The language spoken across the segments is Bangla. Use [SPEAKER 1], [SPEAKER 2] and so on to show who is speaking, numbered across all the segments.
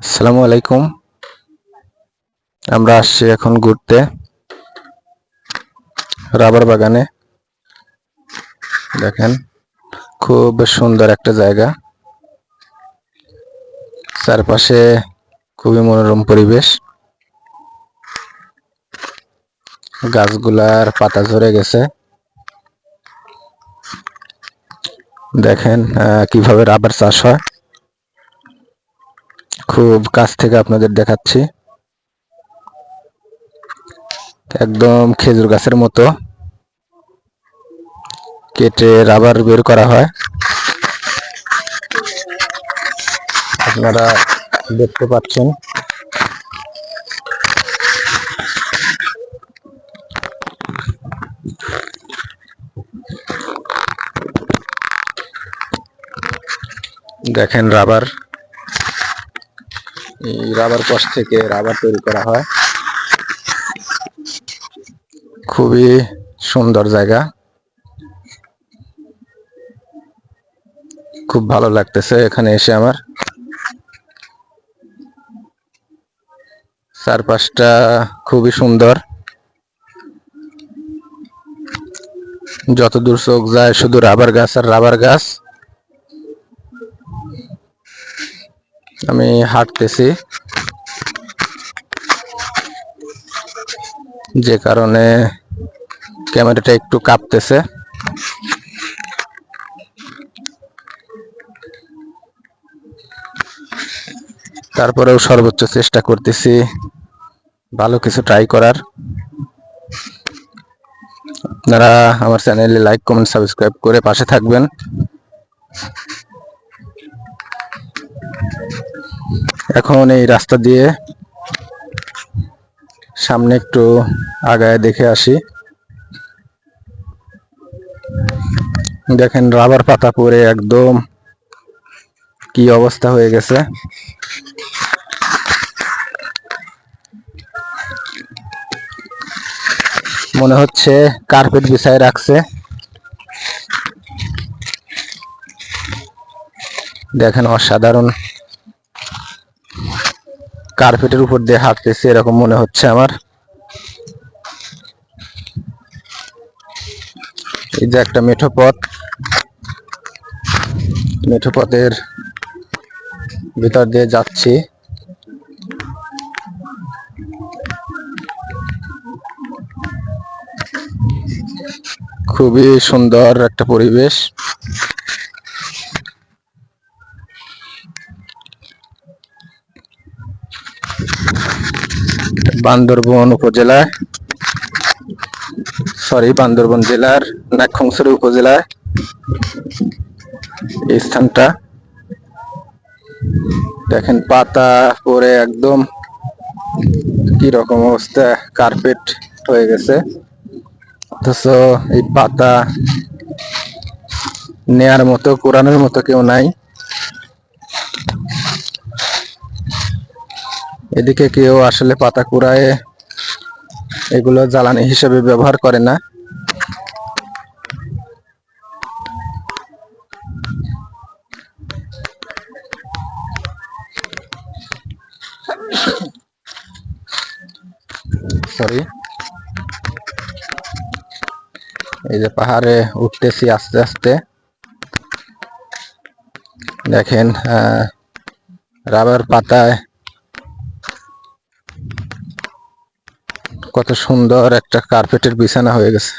[SPEAKER 1] আসসালামু আলাইকুম। আমরা আসছি এখন ঘুরতে রাবার বাগানে। দেখেন, খুব সুন্দর একটা জায়গা। চারপাশে খুবই মনোরম পরিবেশ। গাছগুলার পাতা ঝরে গেছে। দেখেন কীভাবে রাবার চাষ হয়। খুব কাছ থেকে আপনাদের দেখাচ্ছি। একদম খেজুর গাছের মতো। কেটে রাবার বের করা হয়। আপনারা দেখতে পাচ্ছেন। দেখেন রাবার। রাবার কষ থেকে রাবার তৈরি করা হয়। খুবই সুন্দর জায়গা। খুব ভালো লাগতেছে এখানে এসে আমার। চারপাশটা খুবই সুন্দর। যতদূর চোখ যায় শুধু রাবার গাছ আর রাবার গাছ। আমি হাঁটতেছি। যে কারণে ক্যামেরাটা একটু কাঁপতেছে। তারপরেও সর্বোচ্চ চেষ্টা করতেছি ভালো কিছু ট্রাই করার। আপনারা আমার চ্যানেলে লাইক কমেন্ট সাবস্ক্রাইব করে পাশে থাকবেন। এখন এই রাস্তা দিয়ে সামনে একটু আগায় দেখে আসি। দেখেন রাবার পাতা পরে একদম। কি অবস্থা হয়ে গেছে। মনে হচ্ছে কার্পেট বিছায় রাখছে। দেখেন অসাধারণ। কার্পেটের উপর দিয়ে হাঁটতেছে, এরকম মনে হচ্ছে আমার। এই যে একটা মেঠো পথ। মেঠো পথের ভিতর দিয়ে যাচ্ছি। খুবই সুন্দর একটা পরিবেশ। বান্দরবন উপজেলায় সরি বান্দরবন জেলার নাক্ষংসরি উপজেলায় এই স্থানটা। দেখেন পাতা পরে একদম কি রকম অবস্থা কার্পেট হয়ে গেছে। অথচ এই পাতা নেয়ার মতো কোরআনের মতো কেউ নাই। এদিকে কেউ আসলে পাতা কুড়ায় এগুলো জ্বালানি হিসেবে ব্যবহার করে না। সরি এই যে পাহাড়ে উঠতেছি আস্তে আস্তে। দেখেন রাবার পাতায় কত সুন্দর একটা কার্পেটের বিছানা হয়ে গেছে।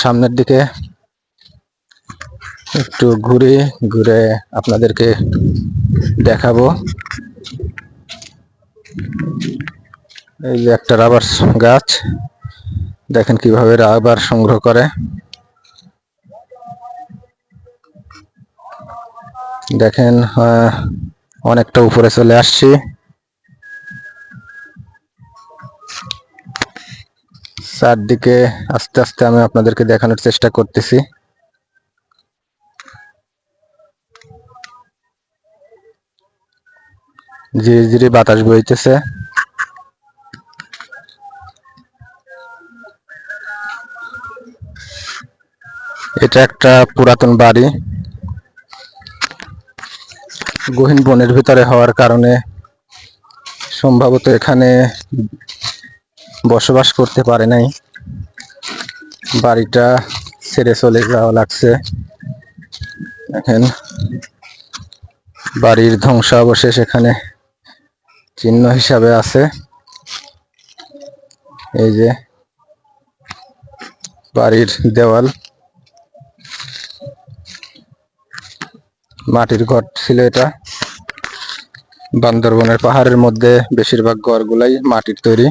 [SPEAKER 1] সামনের দিকে একটু ঘুরে ঘুরে আপনাদেরকে দেখাবো। এই যে একটা রাবার গাছ, দেখেন কীভাবে রাবার সংগ্রহ করে। দেখেন অনেকটা উপরে চলে আসছি। চারদিকে আস্তে আস্তে আমি আপনাদেরকে দেখানোর চেষ্টা করতেছি। ধীরে ধীরে বাতাস বইতেছে। এটা একটা পুরাতন বাড়ি। গহীন বনের ভিতরে হওয়ার কারণে সম্ভবত এখানে বসবাস করতে পারে নাই। বাড়িটা ছেড়ে চলে যাওয়া লাগছে। দেখেন, বাড়ির ধ্বংসাবশেষ এখানে চিহ্ন হিসাবে আছে। এই যে বাড়ির দেওয়াল। মাটির ঘর ছিল এটা। বান্দরবনের পাহাড়ের মধ্যে বেশিরভাগ ঘরগুলাই মাটির তৈরি।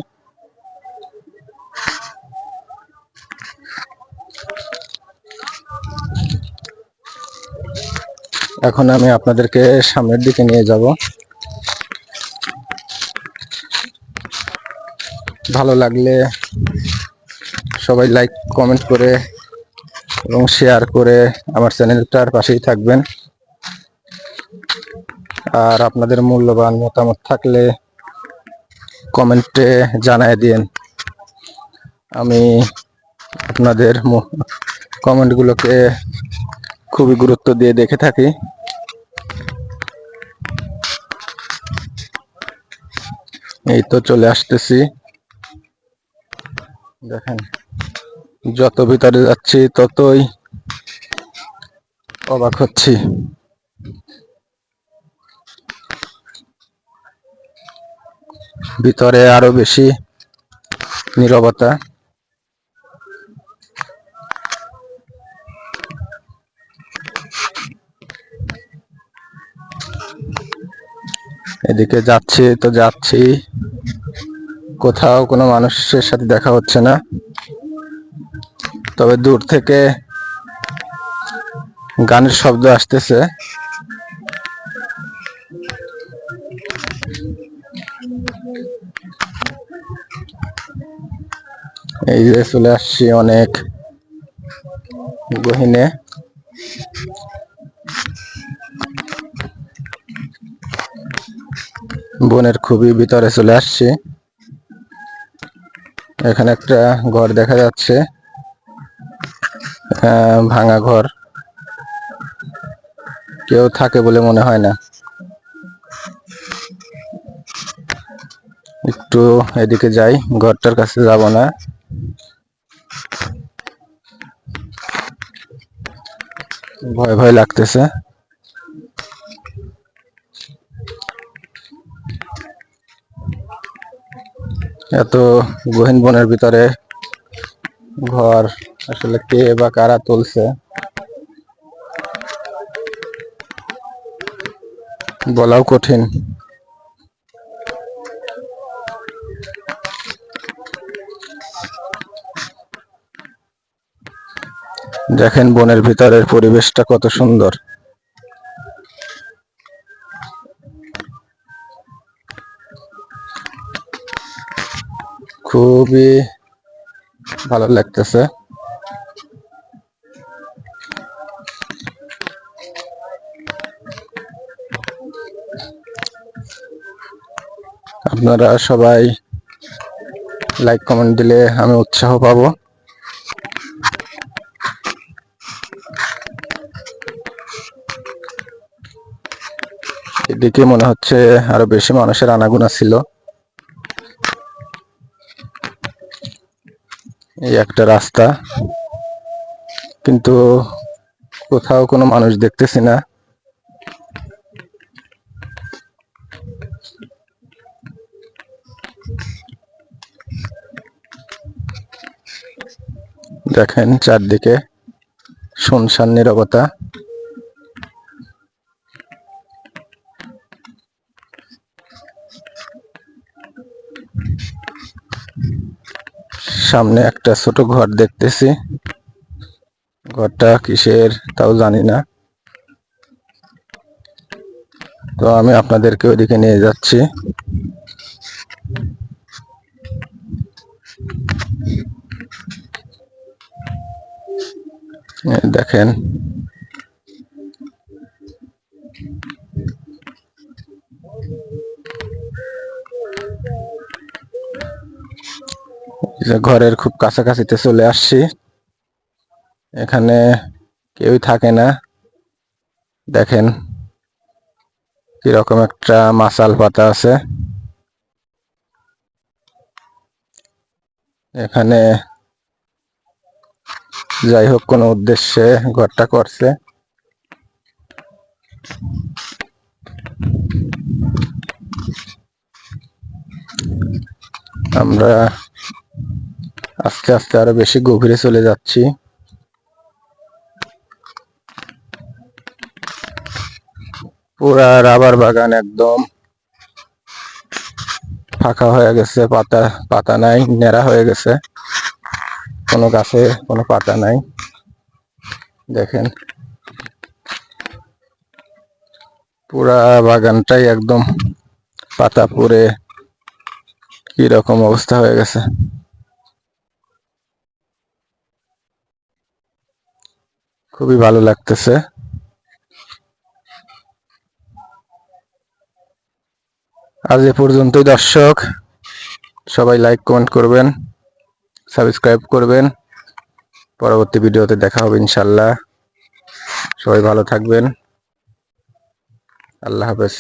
[SPEAKER 1] এখন আমি আপনাদেরকে সামনের দিকে নিয়ে যাব। ভালো লাগলে সবাই লাইক, কমেন্ট করে এবং শেয়ার করে আমার চ্যানেলটার পাশেই থাকবেন। আর আপনাদের মূল্যবান মতামত থাকলে কমেন্টে জানায় দিন। আমি আপনাদের কমেন্টগুলোকে খুবই গুরুত্ব দিয়ে দেখে থাকি। এই তো চলে আসতেছি। দেখেন, যত ভিতরে যাচ্ছি ততই অবাক হচ্ছি। ভিতরে আরও বেশি নীরবতা। এদিকে যাচ্ছি, তো যাচ্ছি। কোথাও কোনো মানুষের সাথে দেখা হচ্ছে না। তবে দূর থেকে গানের শব্দ আসতেছে। এই যে চলে আসছি অনেক গহিনে। বনের খুবই ভিতরে চলে আসছি। এখানে একটা ঘর দেখা যাচ্ছে। ভাঙা ঘর। কেউ থাকে বলে মনে হয় না। একটু এদিকে যাই, ঘরটার কাছে যাব না। ভয় ভয় লাগতেছে। এত গহীন বনের ভিতরে ঘর, আসলে কে বা কারা তুলছে? বলাও কঠিন। দেখেন বনের ভিতরের পরিবেশটা কত সুন্দর। খুবই ভালো লাগতেছে। আপনারা সবাই লাইক কমেন্ট দিলে আমি উৎসাহ পাবো। এদিকে মনে হচ্ছে আরও বেশি মানুষের আনাগোনা ছিল। এই একটা রাস্তা। কিন্তু কোথাও কোনো মানুষ দেখতেছি না। দেখেন চারদিকে শুনশান নীরবতা। সামনে একটা ছোট ঘর দেখতেছি। ঘরটা কিসের তাও জানি না। তো আমি আপনাদেরকে ওইদিকে নিয়ে যাচ্ছি। দেখেন। ঘরের খুব কাছাকাছিতে চলে আসছি। এখানে কেউই থাকে না। দেখেন কীরকম একটা মাসাল পাতা আছে। এখানে যাই হোক, কোনো উদ্দেশ্যে ঘরটা করছে। আমরা আস্তে আস্তে আরও বেশি গভীরে চলে যাচ্ছি। পুরা রাবার বাগান একদম ফাঁকা হয়ে গেছে, পাতা পাতা নাই নেড়া হয়ে গেছে। কোনো গাছে কোনো পাতা নাই। দেখেন। পুরা বাগানটাই একদম পাতা পুড়ে কীরকম অবস্থা হয়ে গেছে। খুবই ভালো লাগতেছে। আজ এ পর্যন্তই, দর্শক। সবাই লাইক কমেন্ট করবেন সাবস্ক্রাইব করবেন। পরবর্তী ভিডিওতে দেখা হবে ইনশাল্লাহ সবাই ভালো থাকবেন। আল্লাহ হাফেজ।